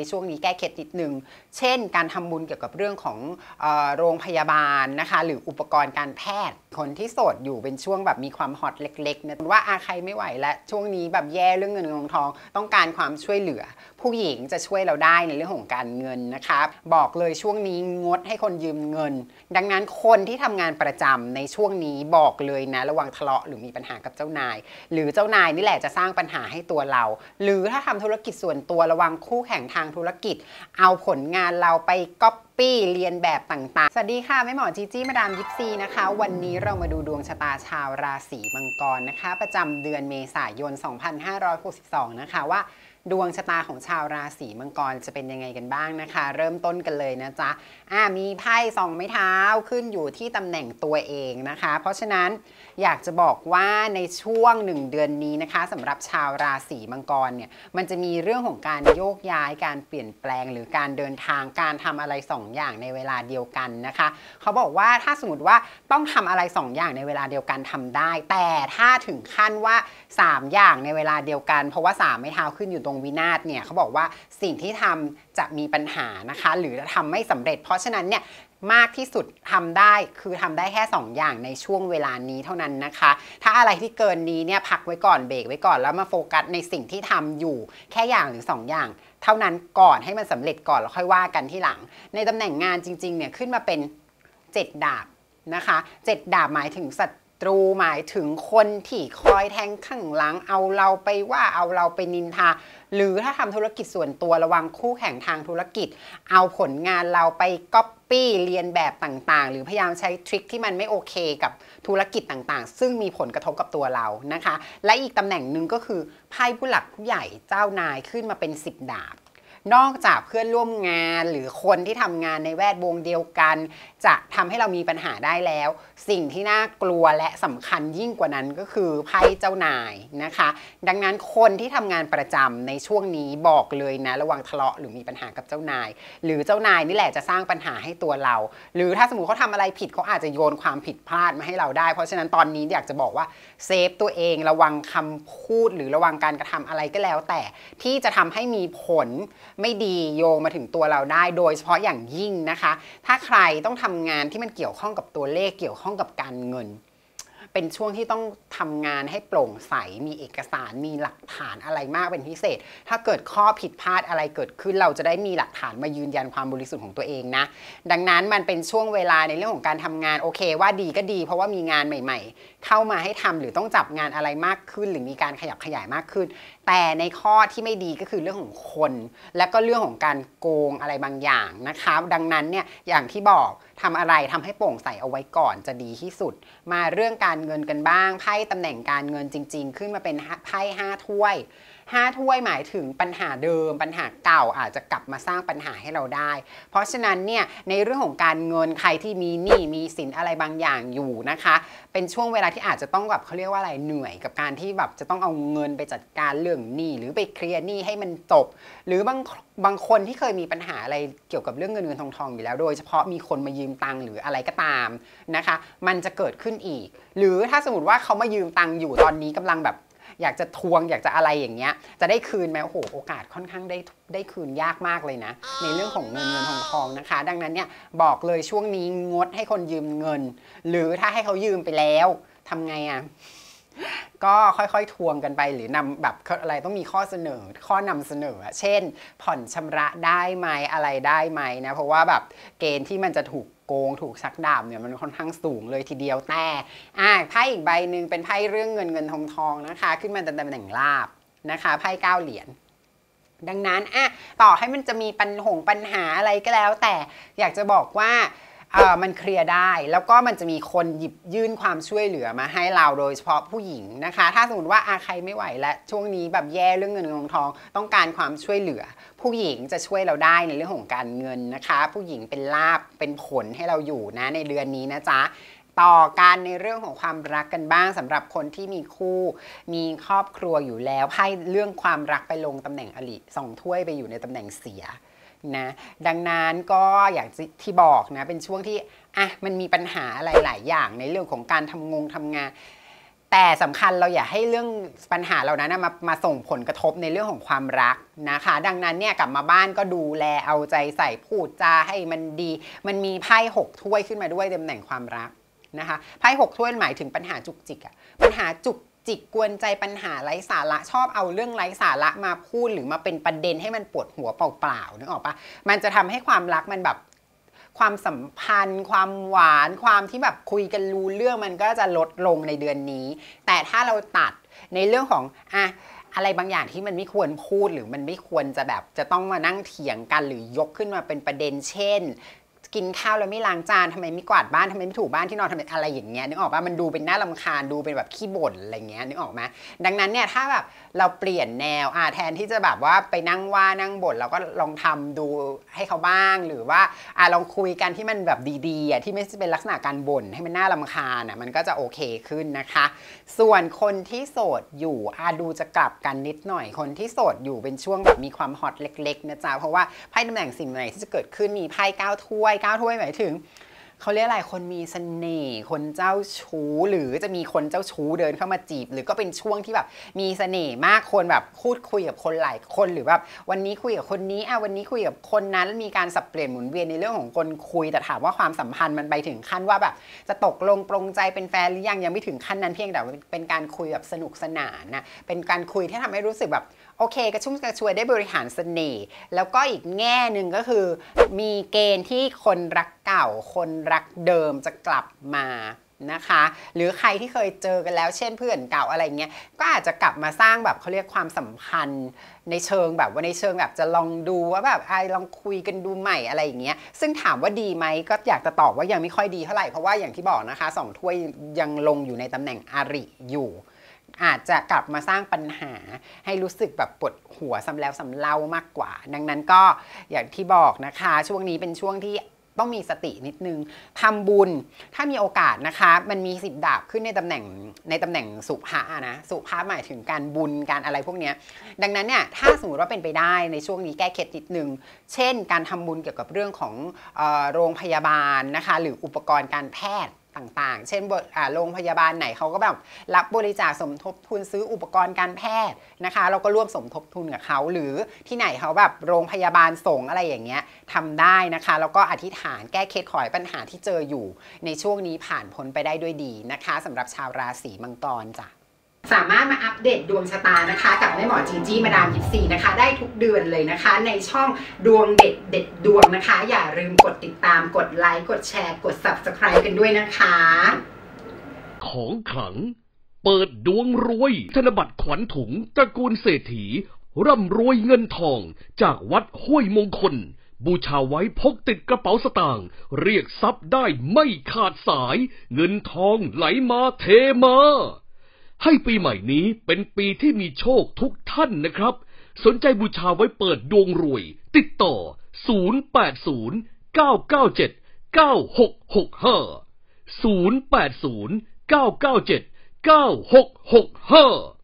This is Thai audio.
ในช่วงนี้แก้เคล็ดนิดหนึ่ง เช่น การทำบุญเกี่ยวกับเรื่องของออโรงพยาบาลนะคะ หรืออุปกรณ์การแพทย์ คนที่โสดอยู่เป็นช่วงแบบมีความฮอตเล็กๆนะว่าอาใครไม่ไหวและช่วงนี้แบบแย่เรื่องเงินเงินทอง ต้องการความช่วยเหลือ ผู้หญิงจะช่วยเราได้ในเรื่องของการเงินนะคะบอกเลยช่วงนี้งดให้คนยืมเงิน ดังนั้นคนที่ทำงานประจำในช่วงนี้บอกเลยนะระวังทะเลาะหรือมีปัญหากับเจ้านาย หรือเจ้านายนี่แหละจะสร้างปัญหาให้ตัวเรา หรือถ้าทำธุรกิจส่วนตัวระวังคู่แข่งทางธุรกิจ เอาผลงานเราไปก๊อปปี้เรียนแบบต่างๆ สวัสดีค่ะแม่หมอจีจี้มาดามยิปซีนะคะ วันนี้เรามาดูดวงชะตาชาวราศีมังกรนะคะ ประจำเดือนเมษายน 2562 นะคะว่า ดวงชะตาของชาวราศีมังกรจะเป็นยังไงกันบ้างนะคะ เริ่มต้นกันเลยนะจ๊ะอ่ามีไพ่สองไม้เท้าขึ้นอยู่ที่ตำแหน่งตัวเองนะคะ เพราะฉะนั้นอยากจะบอกว่าในช่วงหนึ่งเดือนนี้นะคะสำหรับชาวราศีมังกรเนี่ยมันจะมีเรื่องของการโยกย้ายการเปลี่ยนแปลง หรือการเดินทางการทำอะไรสองอย่างในเวลาเดียวกันนะคะ เขาบอกว่าถ้าสมมติว่าต้องทำอะไรสองอย่างในเวลาเดียวกันทำได้ แต่ถ้าถึงขั้นว่า 3 อย่างในเวลาเดียวกัน เพราะว่า3ไม้เท้าขึ้นอยู่ตรงวินาศเนี่ยเขาบอกว่าสิ่งที่ทำจะมีปัญหานะคะ หรือทำไม่สำเร็จ เพราะฉะนั้นเนี่ยมากที่สุดทำได้คือทำได้แค่ 2 อย่างในช่วงเวลานี้เท่านั้นนะคะ ถ้าอะไรที่เกินนี้เนี่ยพักไว้ก่อนเบรกไว้ก่อนแล้วมาโฟกัสในสิ่งที่ทำอยู่แค่อย่างหรือ 2 อย่าง เท่านั้นก่อนให้มันสำเร็จก่อนแล้วค่อยว่ากันที่หลัง ในตำแหน่งงานจริงๆเนี่ยขึ้นมาเป็น 7 ดาบนะคะ 7 ดาบหมายถึงศัต รูหมายถึงคนที่คอยแทงข้างหลัง เอาเราไปว่าเอาเราไปนินทา หรือถ้าทำธุรกิจส่วนตัวระวังคู่แข่งทางธุรกิจ เอาผลงานเราไปก๊อปปี้เรียนแบบต่างๆ หรือพยายามใช้ทริคที่มันไม่โอเคกับธุรกิจต่างๆ ซึ่งมีผลกระทบกับตัวเรานะคะ และอีกตำแหน่งหนึ่งก็คือไพ่ผู้หลักผู้ใหญ่เจ้านายขึ้นมาเป็น10ดาบนอกจากเพื่อนร่วมงานหรือคนที่ทำงานในแวดวงเดียวกัน จะทำให้เรามีปัญหาได้แล้ว สิ่งที่น่ากลัวและสำคัญยิ่งกว่านั้นก็คือไพ่เจ้านายนะคะ ดังนั้นคนที่ทำงานประจำในช่วงนี้บอกเลยนะ ระวังทะเลาะหรือมีปัญหากับเจ้านาย หรือเจ้านายนี่แหละจะสร้างปัญหาให้ตัวเรา หรือถ้าสมมติเขาทำอะไรผิดเขาอาจจะโยนความผิดพลาดมาให้เราได้ เพราะฉะนั้นตอนนี้อยากจะบอกว่าเซฟตัวเองระวังคำพูดหรือระวังการกระทำอะไรก็แล้ว แต่ที่จะทำให้มีผลไม่ดีโยงมาถึงตัวเราได้ โดยเฉพาะอย่างยิ่งนะคะ ถ้าใครต้องทำงานที่มันเกี่ยวข้องกับตัวเลขเกี่ยวข้องกับการเงิน เป็นช่วงที่ต้องทำงานให้โปร่งใส มีเอกสาร มีหลักฐานอะไรมากเป็นพิเศษ ถ้าเกิดข้อผิดพลาดอะไรเกิดขึ้น เราจะได้มีหลักฐานมายืนยันความบริสุทธิ์ของตัวเองนะ ดังนั้นมันเป็นช่วงเวลาในเรื่องของการทำงานโอเคว่าดีก็ดี เพราะว่ามีงานใหม่ ๆ เข้ามาให้ทำหรือต้องจับงานอะไรมากขึ้น หรือมีการขยับขยายมากขึ้นแต่ในข้อที่ไม่ดีก็คือเรื่องของคน และก็เรื่องของการโกงอะไรบางอย่างนะคะ ดังนั้นเนี่ยอย่างที่บอก ทำอะไรทำให้โปร่งใสเอาไว้ก่อนจะดีที่สุด มาเรื่องการเงินกันบ้างไพ่ตำแหน่งการเงินจริง ๆ ขึ้นมาเป็นไพ่ห้าถ้วย ห้าถ้วยหมายถึงปัญหาเดิม ปัญหาเก่าอาจจะกลับมาสร้างปัญหาให้เราได้ เพราะฉะนั้นเนี่ยในเรื่องของการเงินใครที่มีหนี้มีสินอะไรบางอย่างอยู่นะคะ เป็นช่วงเวลาที่อาจจะต้องแบบเขาเรียกว่าอะไรเหนื่อยกับการที่แบบจะต้องเอาเงินไปจัดการเรื่องหนี้หรือไปเคลียร์หนี้ให้มันจบหรือบางบางคนที่เคยมีปัญหาอะไรเกี่ยวกับเรื่องเงินเงินทองทองอยู่แล้ว โดยเฉพาะมีคนมายืมตังค์หรืออะไรก็ตามนะคะ มันจะเกิดขึ้นอีก หรือถ้าสมมติว่าเขามายืมตังค์อยู่ตอนนี้กำลังแบบ อยากจะทวงอยากจะอะไรอย่างเงี้ยจะได้คืนไหมโอ้โหโอกาสค่อนข้างได้ได้คืนยากมากเลยนะ ในเรื่องของเงินเงินทองทองนะคะ ดังนั้นเนี่ยบอกเลยช่วงนี้งดให้คนยืมเงิน หรือถ้าให้เขายืมไปแล้วทำไงอะ่ะ ก็ค่อยๆ ทวงกันไปหรือนำแบบอะไรต้องมีข้อเสนอ ข้อนำเสนอ เช่น ผ่อนชำระได้ไหมอะไรได้ไหมนะเพราะว่าแบบเกณฑ์ที่มันจะถูกโกงถูกชักดาบเนี่ยมันค่อนข้างสูงเลยทีเดียวแต่อ่าไพ่อีกใบหนึ่งเป็นไพ่เรื่องเงินเงินทองทองนะคะ ขึ้นมาเป็นตำแหน่งลาบนะคะไพ่เก้าเหรียญดังนั้นอะต่อให้มันจะมีปัญหงปัญหาอะไรก็แล้ว แต่อยากจะบอกว่า มันเคลียร์ได้ แล้วก็มันจะมีคนหยิบยื่นความช่วยเหลือมาให้เราโดยเฉพาะผู้หญิงนะคะ ถ้าสมมติว่าอาใครไม่ไหวและช่วงนี้แบบแย่เรื่องเงินเงินทอง ต้องการความช่วยเหลือ ผู้หญิงจะช่วยเราได้ในเรื่องของการเงินนะคะ ผู้หญิงเป็นลาบเป็นผลให้เราอยู่นะในเดือนนี้นะจ๊ะต่อการในเรื่องของความรักกันบ้างสำหรับคนที่มีคู่ มีครอบครัวอยู่แล้วให้เรื่องความรักไปลงตำแหน่งอลิสองถ้วยไปอยู่ในตำแหน่งเสีย นะดังนั้นก็อย่างที่บอกนะเป็นช่วงที่อะมันมีปัญหาอะไรหลายอย่างในเรื่องของการทำงงทำงาน แต่สำคัญเราอย่าให้เรื่องปัญหาเหล่านั้นมามาส่งผลกระทบในเรื่องของความรักนะคะ ดังนั้นเนี่ยกลับมาบ้านก็ดูแลเอาใจใส่พูดจาให้มันดี มันมีไพ่หกถ้วยขึ้นมาด้วยตำแหน่งความรักนะคะไพ่หกถ้วยหมายถึงปัญหาจุกจิกอะปัญหาจุก จิกกวนใจปัญหาไร้สาระชอบเอาเรื่องไร้สาระมาพูดหรือมาเป็นประเด็นให้มันปวดหัวเปล่าๆนึกออกปะมันจะทำให้ความรักมันแบบความสัมพันธ์ ความหวานความที่แบบคุยกันรู้เรื่องมันก็จะลดลงในเดือนนี้ แต่ถ้าเราตัดในเรื่องของอะอะไรบางอย่างที่มันไม่ควรพูดหรือมันไม่ควรจะแบบจะต้องมานั่งเถียงกันหรือยกขึ้นมาเป็นประเด็น เช่น กินข้าวแล้วไม่ล้างจานทำไมไม่กวาดบ้านทำไมไม่ถูบ้านที่นอนทำไมอะไรอย่างเงี้ยนึกออกปะมันดูเป็นน่าลำคาญดูเป็นแบบขี้บ่นอะไรเงี้ยนึกออกไหมดังนั้นเนี่ยถ้าแบบเราเปลี่ยนแนวอ่าแทนที่จะแบบว่าไปนั่งว่านั่งบ่นเราก็ลองทำดูให้เขาบ้าง หรือว่าอ่าลองคุยกันที่มันแบบดีๆอะที่ไม่ใช่เป็นลักษณะการบ่นให้มันน่าลำคาญอะมันก็จะโอเคขึ้นนะคะ ส่วนคนที่โสดอยู่อาดูจะกลับกันนิดหน่อยคนที่โสดอยู่เป็นช่วงแบบมีความฮอตเล็กๆนะจ๊ะเพราะว่าไพ่ตำแหน่งสิ่งไหนที่จะเกิดขึ้นมีไพ่ก้าถ้วยเก้าถ้วยหมายถึงเขาเรียกอะไรคนมีเสน่ห์คนเจ้าชู้หรือจะมีคนเจ้าชู้เดินเข้ามาจีบ หรือก็เป็นช่วงที่แบบมีเสน่ห์มากคนแบบพูดคุยกับคนหลายคนหรือแบบวันนี้คุยกับคนนี้อะวันนี้คุยกับคนนั้นมีการสับเปลี่ยนหมุนเวียนในเรื่องของคนคุย แต่ถามว่าความสัมพันธ์มันไปถึงขั้นว่าแบบจะตกลงปรงใจเป็นแฟนหรือยังยังไม่ถึงขั้นนั้นเพียงแต่เป็นการคุยแบบสนุกสนานนะเป็นการคุยที่ทำให้รู้สึกแบบ โอเค กระชุ่มกระชวยได้บริหารเสน่ห์แล้วก็อีกแง่หนึ่งก็คือ มีเกณฑ์ที่คนรักเก่า คนรักเดิมจะกลับมานะคะ หรือใครที่เคยเจอกันแล้วเช่นเพื่อนเก่าอะไรเงี้ยก็อาจจะกลับมาสร้างแบบเขาเรียกความสัมพันธ์ ในเชิงแบบว่าในเชิงแบบจะลองดูว่าแบบไอ้ลองคุยกันดูใหม่อะไรอย่างเงี้ยซึ่งถามว่าดีไหมก็อยากจะตอบว่ายังไม่ค่อยดีเท่าไหร่เพราะว่าอย่างที่บอกนะคะสองถ้วยยังลงอยู่ในตำแหน่งอาริอยู่ อาจจะกลับมาสร้างปัญหาให้รู้สึกแบบปวดหัวซ้ำแล้วซ้ำเล่ามากกว่า ดังนั้นก็อย่างที่บอกนะคะ ช่วงนี้เป็นช่วงที่ต้องมีสตินิดนึงทำบุญถ้ามีโอกาสนะคะ มันมีสิบดาบขึ้นในตำแหน่งในตำแหน่งสุภานะสุภาหมายถึงการบุญการอะไรพวกนี้ดังนั้นเนี่ยถ้าสมมติว่าเป็นไปได้ในช่วงนี้แก้เคล็ดนิดนึง เช่น การทำบุญเกี่ยวกับเรื่องของออโรงพยาบาลนะคะ หรืออุปกรณ์การแพทย์ ต่างๆ เช่นบอ่าโรงพยาบาลไหนเขาก็แบบรับบริจาคสมทบทุนซื้ออุปกรณ์การแพทย์นะคะ เราก็ร่วมสมทบทุนกับเขาหรือที่ไหนเขาแบบโรงพยาบาลส่งอะไรอย่างเงี้ยทำได้นะคะ แล้วก็อธิษฐานแก้เคล็ดขอยปัญหาที่เจออยู่ ในช่วงนี้ผ่านพ้นไปได้ด้วยดีนะคะสำหรับชาวราศีมังกรจ้ะ สามารถมาอัปเดตดวงชะตานะคะ กับแม่หมอจีจี้มาดามยิปซีนะคะ ได้ทุกเดือนเลยนะคะ ในช่องดวงเด็ดเด็ดดวงนะคะ อย่าลืมกดติดตามกดไลค์กดแชร์กด subscribe กันด้วยนะคะ ของขลัง เปิดดวงรวย ธนบัตรขวัญถุงตระกูลเศรษฐี ร่ำรวยเงินทอง จากวัดห้วยมงคล บูชาไว้พกติดกระเป๋าสตางค์เรียกทรัพย์ได้ไม่ขาดสาย เงินทองไหลมาเทมา ให้ปีใหม่นี้เป็นปีที่มีโชคทุกท่านนะครับ สนใจบูชาไว้เปิดดวงรวย ติดต่อ 080 997 9665 080 997 9665